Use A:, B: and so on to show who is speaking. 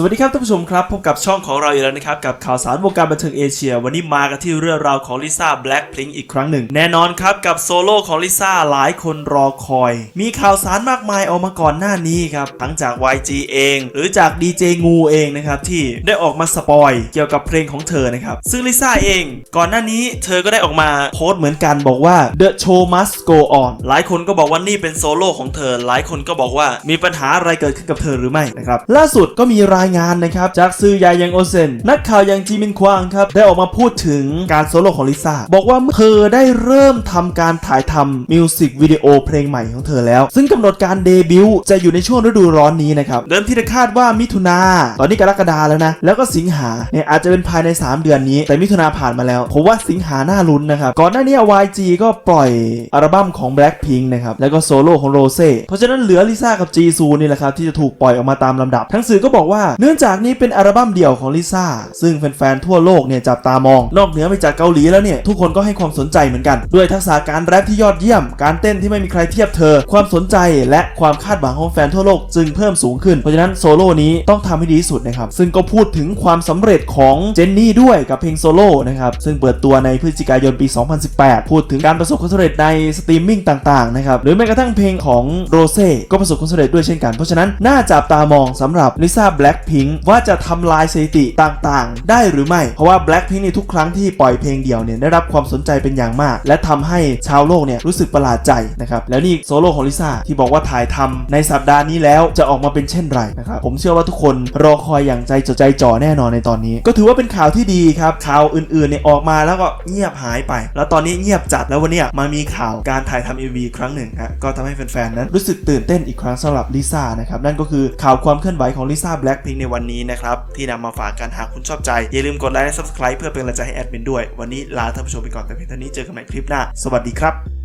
A: สวัสดีครับท่านผู้ชมครับ พบกับช่องของเราอีกแล้วนะครับ กับข่าวสารวงการบันเทิงเอเชีย วันนี้มากันที่เรื่องราวของลิซ่าแบล็ k พิงอีกครั้งหนึ่ง แน่นอนครับ กับโซโล่ของลิซ่าหลายคนรอคอย มีข่าวสารมากมายออกมาก่อนหน้านี้ครับ ทั้งจาก YG เอง หรือจากดีเจงูเองนะครับ ที่ได้ออกมาสปอยเกี่ยวกับเพลงของเธอนะครับ ซึ่งลิซ่าเอง ก่อนหน้านี้เธอก็ได้ออกมาโพสต์เหมือนกันบอกว่า The show must go on หลายคนก็บอกว่านี่เป็นโซโล่ของเธอ หลายคนก็บอกว่ามีปัญหาอะไรเกิดขึ้นกับเธอหรือไม่นะครับล่าสุดก็มีรายงานนะครับจากสื่อใหญ่อย่างโอเซนนักข่าวอย่างจีมินควางครับได้ออกมาพูดถึงการโซโล่ของลิซ่าบอกว่าเธอได้เริ่มทำการถ่ายทำมิวสิกวิดีโอเพลงใหม่ของเธอแล้ว ซึ่งกำหนดการเดบิวต์จะอยู่ในช่วงฤดูร้อนนี้นะครับเดิมที่จะคาดว่ามิถุนาตอนนี้กรกฎาแล้วนะ แล้วก็สิงหาเนี่ยอาจจะเป็นภายใน 3 เดือนนี้ แต่มิถุนาผ่านมาแล้ว ผมว่าสิงหาหน้าลุ้นนะครับ ก่อนหน้านี้ YG ก็ปล่อยอัลบั้มของ Blackpink นะครับ แล้วก็โซโล่ของโรเซ่เพราะฉะนั้นเหลือลิซ่ากับจีซูนี่แหละครับ ที่จะถูกปล่อยออกมาตามลำดับ ทั้งสื่อก็บอกว่าเนื่องจากนี้เป็นอัลบั้มเดี่ยวของลิซ่าซึ่งแฟนๆทั่วโลกเนี่ยจับตามอง นอกเหนือไปจากเกาหลีแล้วเนี่ยทุกคนก็ให้ความสนใจเหมือนกัน ด้วยทักษะการแรปที่ยอดเยี่ยม การเต้นที่ไม่มีใครเทียบเธอ ความสนใจและความคาดหวังของแฟนทั่วโลกจึงเพิ่มสูงขึ้นเพราะฉะนั้นโซโล่นี้ต้องทำให้ดีที่สุดนะครับซึ่งก็พูดถึงความสำเร็จของเจนนี่ด้วยกับเพลงโซโล่นะครับซึ่งเปิดตัวในพฤศจิกายนปี 2018 พูดถึงการประสบความสำเร็จในสตรีมมิ่งต่างๆนะครับหรือแม้กระทั่งเพลงของโรเซ่ก็ประสบความสำเร็จด้วยเช่นกันเพราะฉะนั้นน่าจับตามองสำหรับลิซ่าแบล็ k พิงว่าจะทำลายสถิติต่างๆ ได้หรือไม่ เพราะว่า Blackpink ในทุกครั้งที่ปล่อยเพลงเดี่ยวเนี่ยได้รับความสนใจเป็นอย่างมาก และทำให้ชาวโลกเนี่ยรู้สึกประหลาดใจนะครับแล้วนี่โซโล่ของลิซ่าที่บอกว่าถ่ายทำในสัปดาห์นี้แล้วจะออกมาเป็นเช่นไรนะครับผมเชื่อว่าทุกคนรอคอยอย่างใจจดใจจ่อแน่นอนในตอนนี้ ก็ถือว่าเป็นข่าวที่ดีครับข่าวอื่นๆเนี่ยออกมาแล้วก็เงียบหายไป แล้วตอนนี้เงียบจัดแล้ววันเนี้ยมามีข่าวการถ่ายทำ MV ครั้งหนึ่งฮะก็ทำให้แฟนๆนั้นรู้สึกตื่นเต้นอีกครั้งสำหรับลิซ่านะครับนั่นก็คือข่าวความเคลื่อนไหวของลิซ่าแบล็ k ลิงในวันนี้นะครับที่นำมาฝากกันหากคุณชอบใจ อย่าลืมกดไลค์และ subscribe เพื่อเป็นกำลังใจให้แอดมินด้วย วันนี้ลาท่านผู้ชมไปก่อนแต่เพียงเท่านี้เจอกันใหม่คลิปหน้า สวัสดีครับ